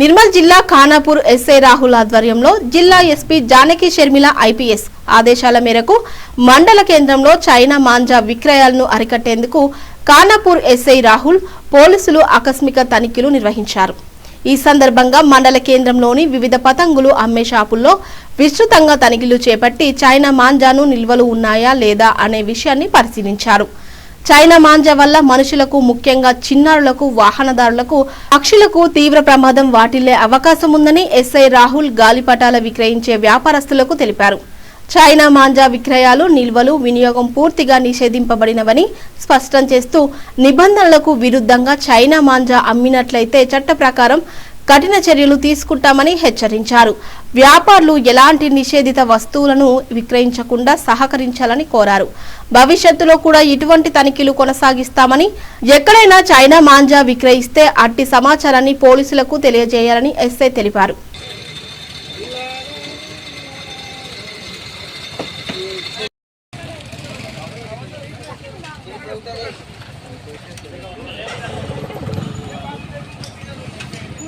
నిర్మల్ జిల్లా ఖానాపూర్ ఎస్ఐ రాహుల్ ఆధ్వర్యంలో జిల్లా ఎస్పీ జానకి షర్మిల ఐపీఎస్ ఆదేశాల మేరకు మండల కేంద్రంలో చైనా మాంజా విక్రయాలను అరికట్టేందుకు ఖానాపూర్ ఎస్ఐ రాహుల్ పోలీసులు ఆకస్మిక తనిఖీలు నిర్వహించారు. ఈ సందర్భంగా మండల కేంద్రంలోని వివిధ పతంగులు అమ్మే షాపుల్లో విస్తృతంగా తనిఖీలు చేపట్టి చైనా మాంజాను నిల్వలు ఉన్నాయా లేదా అనే విషయాన్ని పరిశీలించారు. చైనా మాంజా వల్ల మనుషులకు ముఖ్యంగా చిన్నారులకు వాహనదారులకు పక్షులకు తీవ్ర ప్రమాదం వాటిల్లే అవకాశం ఉందని ఎస్ఐ రాహుల్ గాలిపటాల విక్రయించే వ్యాపారస్తులకు తెలిపారు. చైనా మాంజా విక్రయాలు నిల్వలు వినియోగం పూర్తిగా నిషేధింపబడినవని స్పష్టం చేస్తూ నిబంధనలకు విరుద్ధంగా చైనా మాంజా అమ్మినట్లయితే చట్ట ప్రకారం కఠిన చర్యలు తీసుకుంటామని హెచ్చరించారు. వ్యాపారులు ఎలాంటి నిషేధిత వస్తువులను విక్రయించకుండా సహకరించాలని కోరారు. భవిష్యత్తులో కూడా ఇటువంటి తనిఖీలు కొనసాగిస్తామని ఎక్కడైనా చైనా మాంజా విక్రయిస్తే అట్టి సమాచారాన్ని పోలీసులకు తెలియజేయాలని ఎస్ఐ తెలిపారు.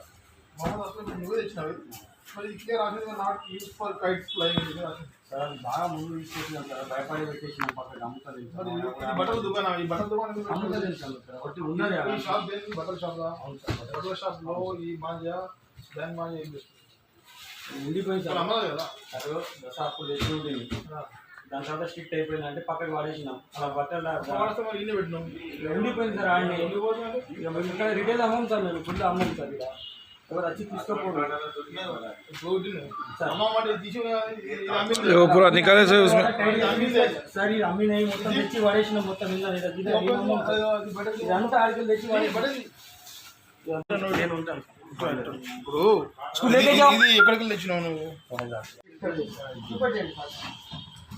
నువ్వు తెచ్చినావు మరి ఇట్లే రాసింది not use for kites flying. Sir బాగా ముందు తీసుకొచ్చినాం సార్ భయపడి పెట్టేసినాం పక్కన అమ్ముతుంది బట్టల దుకాణం ఈ బట్టల దుకాణం అమ్ముతుంది సార్ ఒకటి ఉన్నది ఈ షాప్ దేనికి బట్టల షాప్ లా అవును సార్ బట్టల షాప్లో ఈ మాంజా బ్యాంక్ మాంజా ఏం చేస్తుంది ఉండిపోయింది సార్ అమ్మదు కదా అసలు దశ అప్పుడు తెచ్చి ఉంటుంది దాని తర్వాత స్ట్రిక్ట్ అయిపోయిందంటే పక్కకు వాడేసినాం. అలా బట్టలు ఉండిపోయింది సార్ ఆయన ఇక్కడ రిటైల్ అమ్మం సార్ నేను ఫుడ్ అమ్మం సార్ ఇక్కడ ఎవరు వచ్చి తీసుకోకూడదు సార్. మొత్తం తెచ్చి పడేసిన మొత్తం ఇదంతా తెచ్చినావు నువ్వు? చూపెట్టండి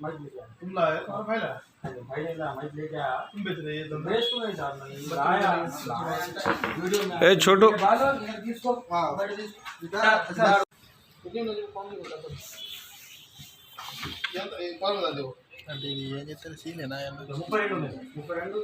तुम लाए तुम्हारा भाई लाया भाई ने ला माइक लेके आया तुम बेच रहे हो बेच तो नहीं साहब नहीं लाया वीडियो में ए, छोटू। बालो इसको हाँ बट दिस अच्छा वीडियो में कौन नहीं होता तो यार एक बार बता दो। ये तो जितना तो सीन है ना यार ऊपर एंड ऊपर एंड